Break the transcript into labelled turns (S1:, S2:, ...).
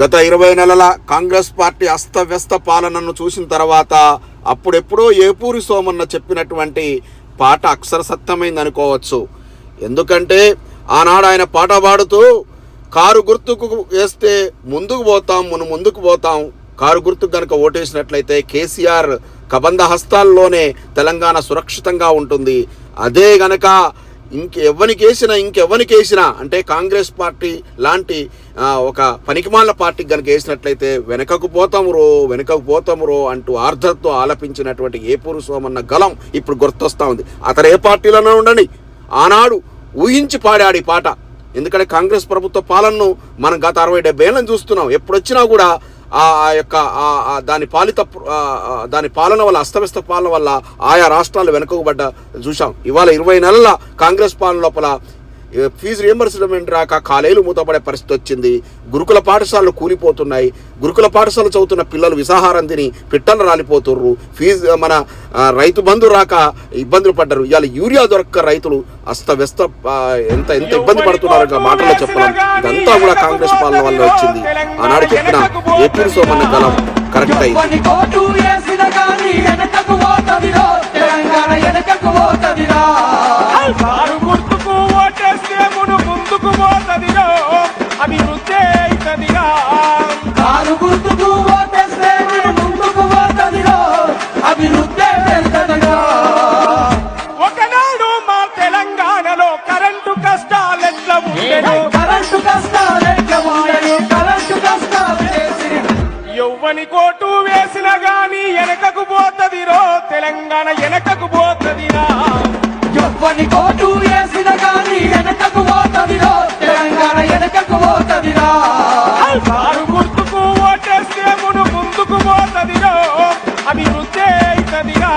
S1: గత ఇరవై నెలల కాంగ్రెస్ పార్టీ అస్తవ్యస్త పాలనను చూసిన తర్వాత అప్పుడెప్పుడో ఏపూరి సోమన్న చెప్పినటువంటి పాట అక్షర సత్యమైంది అనుకోవచ్చు ఎందుకంటే ఆనాడు ఆయన పాట పాడుతూ కారు గుర్తుకు వేస్తే ముందుకు పోతాం మనం ముందుకు పోతాం. కారు గుర్తుకు గనక ఓటేసినట్లయితే కేసీఆర్ కబంధ హస్తాల్లోనే తెలంగాణ సురక్షితంగా ఉంటుంది. అదే గనక ఇంకెవ్వనికేసినా ఇంకెవ్వనికేసినా అంటే కాంగ్రెస్ పార్టీ లాంటి ఒక పనికిమాల పార్టీకి కనుక వేసినట్లయితే వెనకకు పోతాము రో వెనకకు పోతాము రో అంటూ ఆర్ధర్తో ఆలపించినటువంటి ఏపూరు సోమన్న గలం ఇప్పుడు గుర్తొస్తా ఉంది. అతను ఏ పార్టీలోనే ఉండండి ఆనాడు ఊహించి పాడాడు ఈ పాట. ఎందుకంటే కాంగ్రెస్ ప్రభుత్వ పాలనను మనం గత అరవై డెబ్బై ఏళ్ళని చూస్తున్నాం. ఎప్పుడొచ్చినా కూడా ఆ యొక్క దాని పాలిత దాని పాలన వల్ల అస్తవ్యస్త పాలన వల్ల ఆయా రాష్ట్రాలు వెనుకబడ్డ చూసాం ఇవాళ ఇరవై నెలల కాంగ్రెస్ పాలన లోపల ఫీజు రియంబర్స్మెంట్ రాక కాలేలు మూతపడే పరిస్థితి వచ్చింది. గురుకుల పాఠశాలలు కూలిపోతున్నాయి. గురుకుల పాఠశాల చదువుతున్న పిల్లలు విసాహారం తిని పిట్టలు రాలిపోతుర్రు. ఫీజు మన రైతు బంధు రాక ఇబ్బందులు పడ్డారు. ఇవాళ యూరియా దొరక్క రైతులు అస్తవ్యస్త ఎంత ఎంత ఇబ్బంది పడుతున్నారో మాటల్లో చెప్పడం ఇదంతా కూడా కాంగ్రెస్ పాలన వల్ల వచ్చింది. ఆనాడు చెప్పిన ఏపీ సోమన్న గలం కరెక్ట్ అయింది.
S2: ఎవ్వని కోటు వేసిన గాని వెనకకు పోతదిరో? తెలంగాణ వెనకకు పోతదిరా?
S3: ఎవ్వని కోటు వేసిన గాని వెనకకు పోతదిరో? తెలంగాణ వెనకకు పోతదిరా? కారు గుర్తుకు ఓటేస్తే మును ముందుకు పోతదిరో? అభివృద్ధి అవుతదిరా?